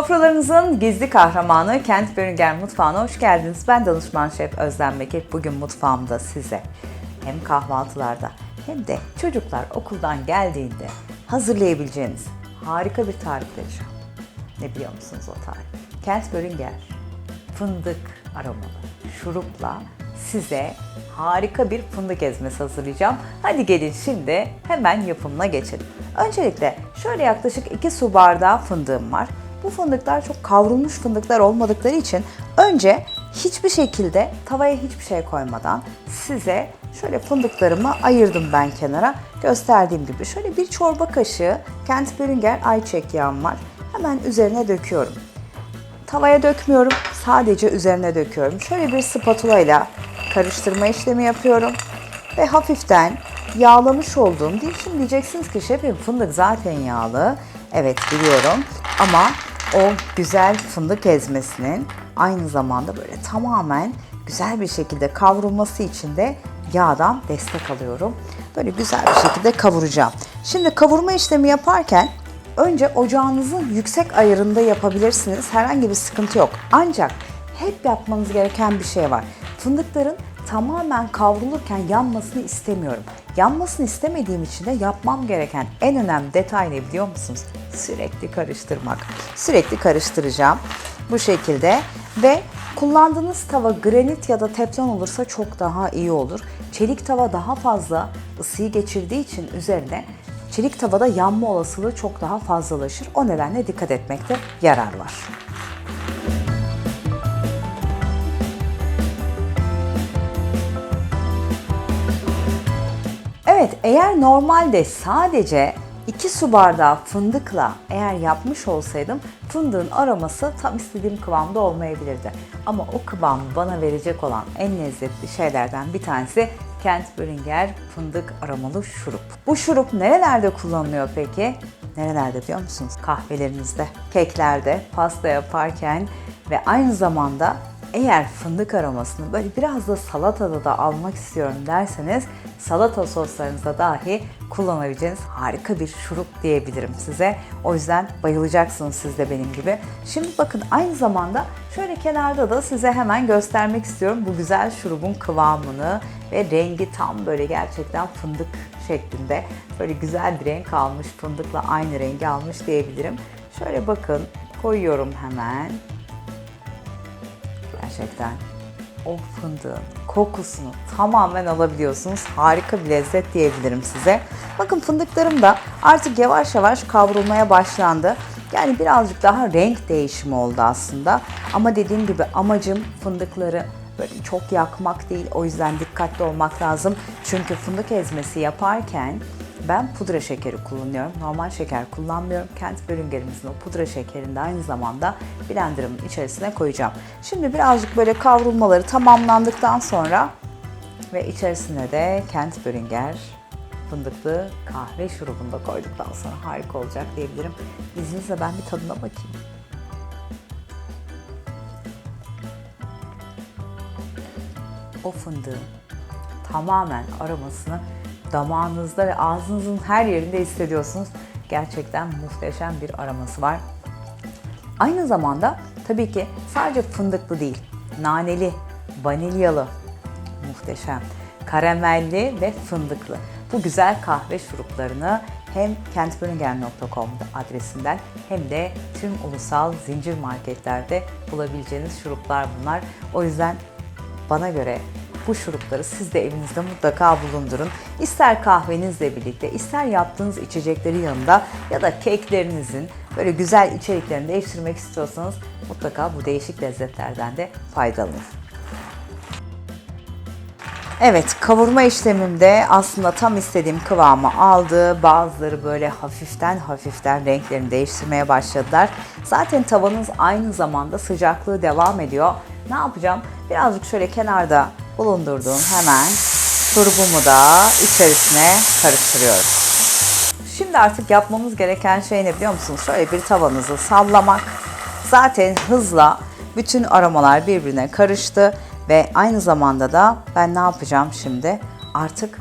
Sofralarınızın gizli kahramanı Kent Börünger Mutfağı'na hoş geldiniz. Ben danışman şef Özlem Bekir. Bugün mutfağımda size hem kahvaltılarda hem de çocuklar okuldan geldiğinde hazırlayabileceğiniz harika bir tarif vereceğim. Ne biliyor musunuz o tarif? Kent Börünger fındık aromalı şurupla size harika bir fındık ezmesi hazırlayacağım. Hadi gelin şimdi hemen yapımına geçelim. Öncelikle şöyle yaklaşık 2 su bardağı fındığım var. Bu fındıklar çok kavrulmuş fındıklar olmadıkları için önce hiçbir şekilde tavaya hiçbir şey koymadan size şöyle fındıklarımı ayırdım ben kenara. Gösterdiğim gibi şöyle bir çorba kaşığı Kent Börünger ayçiçek yağım var. Hemen üzerine döküyorum. Tavaya dökmüyorum, sadece üzerine döküyorum. Şöyle bir spatula ile karıştırma işlemi yapıyorum. Ve hafiften yağlamış olduğum, değil şimdi diyeceksiniz ki şefim fındık zaten yağlı. Evet biliyorum ama o güzel fındık ezmesinin aynı zamanda böyle tamamen güzel bir şekilde kavrulması için de yağdan destek alıyorum. Böyle güzel bir şekilde kavuracağım. Şimdi kavurma işlemi yaparken Önce ocağınızın yüksek ayarında yapabilirsiniz. Herhangi bir sıkıntı yok. Ancak hep yapmanız gereken bir şey var. Fındıkların tamamen kavrulurken yanmasını istemiyorum. Yanmasını istemediğim için de yapmam gereken en önemli detay ne biliyor musunuz? Sürekli karıştırmak. Sürekli karıştıracağım bu şekilde ve kullandığınız tava granit ya da teflon olursa çok daha iyi olur. Çelik tava daha fazla ısıyı geçirdiği için üzerine Çelik tavada yanma olasılığı çok daha fazlalaşır. O nedenle dikkat etmekte yarar var. Evet, eğer normalde sadece 2 su bardağı fındıkla eğer yapmış olsaydım fındığın aroması tam istediğim kıvamda olmayabilirdi. Ama o kıvamı bana verecek olan en lezzetli şeylerden bir tanesi Kent Böringer fındık aromalı şurup. Bu şurup nerelerde kullanılıyor peki? Nerelerde biliyor musunuz? Kahvelerinizde, keklerde, pasta yaparken ve aynı zamanda eğer fındık aromasını böyle biraz da salatada da almak istiyorum derseniz salata soslarınızda dahi kullanabileceğiniz harika bir şurup diyebilirim size. O yüzden bayılacaksınız siz de benim gibi. Şimdi bakın aynı zamanda şöyle kenarda da size hemen göstermek istiyorum bu güzel şurubun kıvamını ve rengi tam böyle gerçekten fındık şeklinde böyle güzel bir renk almış fındıkla aynı rengi almış diyebilirim. Şöyle bakın koyuyorum hemen gerçekten o fındığın kokusunu tamamen alabiliyorsunuz. Harika bir lezzet diyebilirim size. Bakın fındıklarım da artık yavaş yavaş kavrulmaya başlandı. Yani birazcık daha renk değişimi oldu aslında. Ama dediğim gibi amacım fındıkları böyle çok yakmak değil. O yüzden dikkatli olmak lazım. Çünkü fındık ezmesi yaparken ben pudra şekeri kullanıyorum. Normal şeker kullanmıyorum. Kent bölüngerimizin o pudra şekerini de aynı zamanda blenderımın içerisine koyacağım. Şimdi birazcık böyle kavrulmaları tamamlandıktan sonra ve içerisine de Kent Böringer fındıklı kahve şurubunu da koyduktan sonra harika olacak diyebilirim. İzninizle ben bir tadına bakayım. O fındığın tamamen aromasını damağınızda ve ağzınızın her yerinde hissediyorsunuz. Gerçekten muhteşem bir aroması var. Aynı zamanda tabii ki sadece fındıklı değil, naneli, vanilyalı, muhteşem, karamelli ve fındıklı. Bu güzel kahve şuruplarını hem kentbörünger.com adresinden hem de tüm ulusal zincir marketlerde bulabileceğiniz şuruplar bunlar. O yüzden bana göre bu şurupları siz de evinizde mutlaka bulundurun. İster kahvenizle birlikte, ister yaptığınız içecekleri yanında ya da keklerinizin böyle güzel içeriklerini değiştirmek istiyorsanız mutlaka bu değişik lezzetlerden de faydalanın. Evet, kavurma işlemimde aslında tam istediğim kıvamı aldı. Bazıları böyle hafiften hafiften renklerini değiştirmeye başladılar. Zaten tavanız aynı zamanda sıcaklığı devam ediyor. Ne yapacağım? Birazcık şöyle kenarda bulundurduğum hemen şurubumu da içerisine karıştırıyorum. Şimdi artık yapmamız gereken şey ne biliyor musunuz? Şöyle bir tavanızı sallamak. Zaten hızla bütün aromalar birbirine karıştı ve aynı zamanda da ben ne yapacağım şimdi? Artık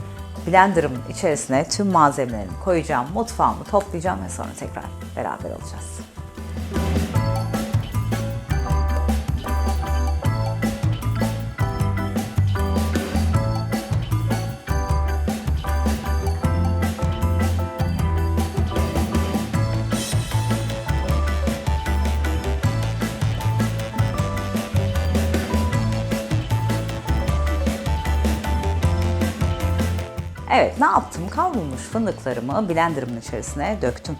blenderımın içerisine tüm malzemelerimi koyacağım, mutfağımı toplayacağım ve sonra tekrar beraber olacağız. Evet ne yaptım? Kavrulmuş fındıklarımı blenderımın içerisine döktüm.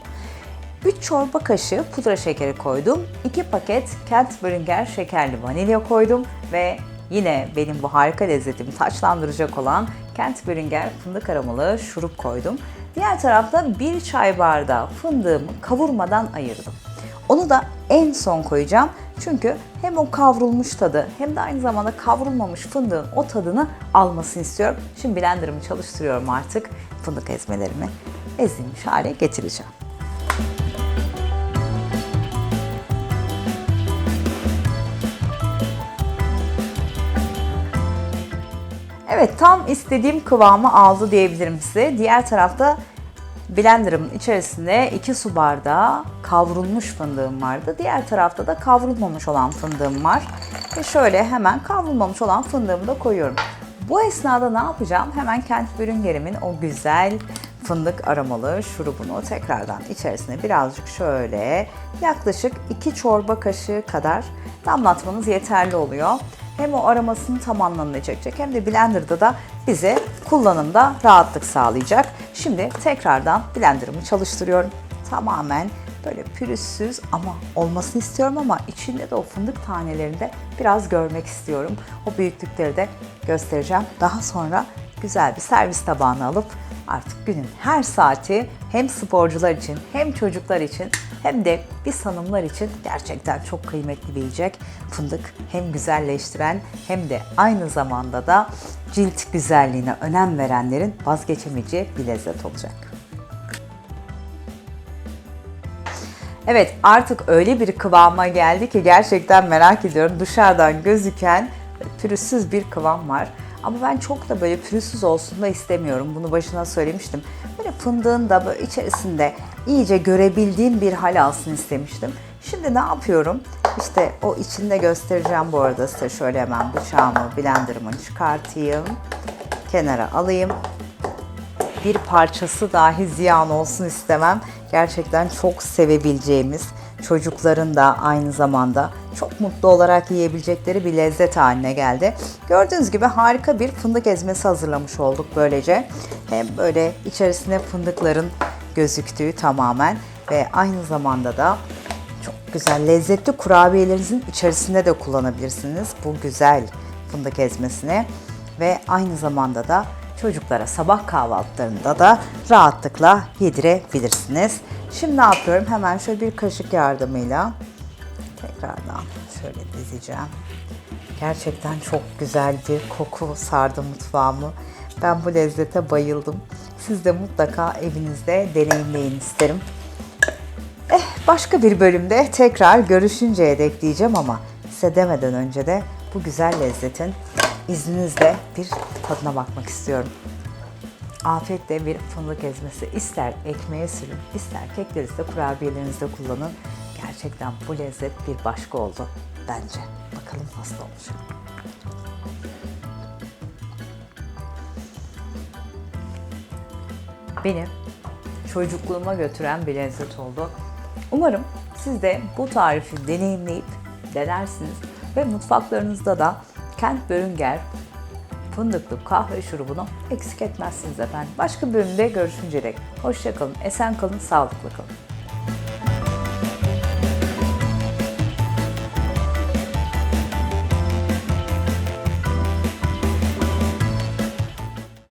3 çorba kaşığı pudra şekeri koydum. 2 paket Kent Böringer şekerli vanilya koydum ve yine benim bu harika lezzetimi taçlandıracak olan Kent Böringer fındık aromalı şurup koydum. Diğer tarafta 1 çay bardağı fındığımı kavurmadan ayırdım. Onu da en son koyacağım. Çünkü hem o kavrulmuş tadı hem de aynı zamanda kavrulmamış fındığın o tadını almasını istiyorum. Şimdi blenderımı çalıştırıyorum artık. Fındık ezmelerimi ezilmiş hale getireceğim. Evet tam istediğim kıvamı aldı diyebilirim size. Diğer tarafta blenderımın içerisinde 2 su bardağı kavrulmuş fındığım vardı. Diğer tarafta da kavrulmamış olan fındığım var. Ve şöyle hemen kavrulmamış olan fındığımı da koyuyorum. Bu esnada ne yapacağım? Hemen Kent Bürüngerimin o güzel fındık aromalı şurubunu tekrardan içerisine birazcık şöyle yaklaşık 2 çorba kaşığı kadar damlatmanız yeterli oluyor. Hem o aromasını tam anlamıyla çekecek hem de blenderda da bize kullanımda rahatlık sağlayacak. Şimdi tekrardan blenderımı çalıştırıyorum. Tamamen böyle pürüzsüz ama olmasını istiyorum ama içinde de o fındık tanelerini de biraz görmek istiyorum. O büyüklükleri de göstereceğim. Daha sonra güzel bir servis tabağına alıp artık günün her saati hem sporcular için hem çocuklar için hem de biz hanımlar için gerçekten çok kıymetli bir yiyecek. Fındık hem güzelleştiren hem de aynı zamanda da cilt güzelliğine önem verenlerin vazgeçemeyeceği bir lezzet olacak. Evet artık öyle bir kıvama geldi ki gerçekten merak ediyorum. Dışarıdan gözüken pürüzsüz bir kıvam var. Ama ben çok da böyle pürüzsüz olsun da istemiyorum. Bunu başına söylemiştim. Böyle fındığın da böyle içerisinde iyice görebildiğim bir hal alsın istemiştim. Şimdi ne yapıyorum? İşte o içinde göstereceğim bu arada size şöyle hemen bıçağımı, blenderımı çıkartayım. Kenara alayım bir parçası dahi ziyan olsun istemem. Gerçekten çok sevebileceğimiz, çocukların da aynı zamanda çok mutlu olarak yiyebilecekleri bir lezzet haline geldi. Gördüğünüz gibi harika bir fındık ezmesi hazırlamış olduk böylece. Hem böyle içerisinde fındıkların gözüktüğü tamamen ve aynı zamanda da çok güzel lezzetli kurabiyelerinizin içerisinde de kullanabilirsiniz bu güzel fındık ezmesini ve aynı zamanda da çocuklara sabah kahvaltılarında da rahatlıkla yedirebilirsiniz. Şimdi ne yapıyorum? Hemen şöyle bir kaşık yardımıyla tekrardan şöyle dizeceğim. Gerçekten çok güzel bir koku sardı mutfağımı. Ben bu lezzete bayıldım. Siz de mutlaka evinizde deneyimleyin isterim. Eh, başka bir bölümde tekrar görüşünceye dek diyeceğim ama size demeden önce de bu güzel lezzetin izninizle bir tadına bakmak istiyorum. Afiyetle bir fındık ezmesi ister ekmeğe sürün, ister keklerinizde, kurabiyelerinizde kullanın. Gerçekten bu lezzet bir başka oldu bence. Bakalım nasıl olacak. Beni çocukluğuma götüren bir lezzet oldu. Umarım siz de bu tarifi deneyimleyip denersiniz ve mutfaklarınızda da Kent Börünger fındıklı kahve şurubunu eksik etmezsiniz efendim. Başka bölümde görüşünceye dek. Hoşçakalın, esen kalın, sağlıklı kalın.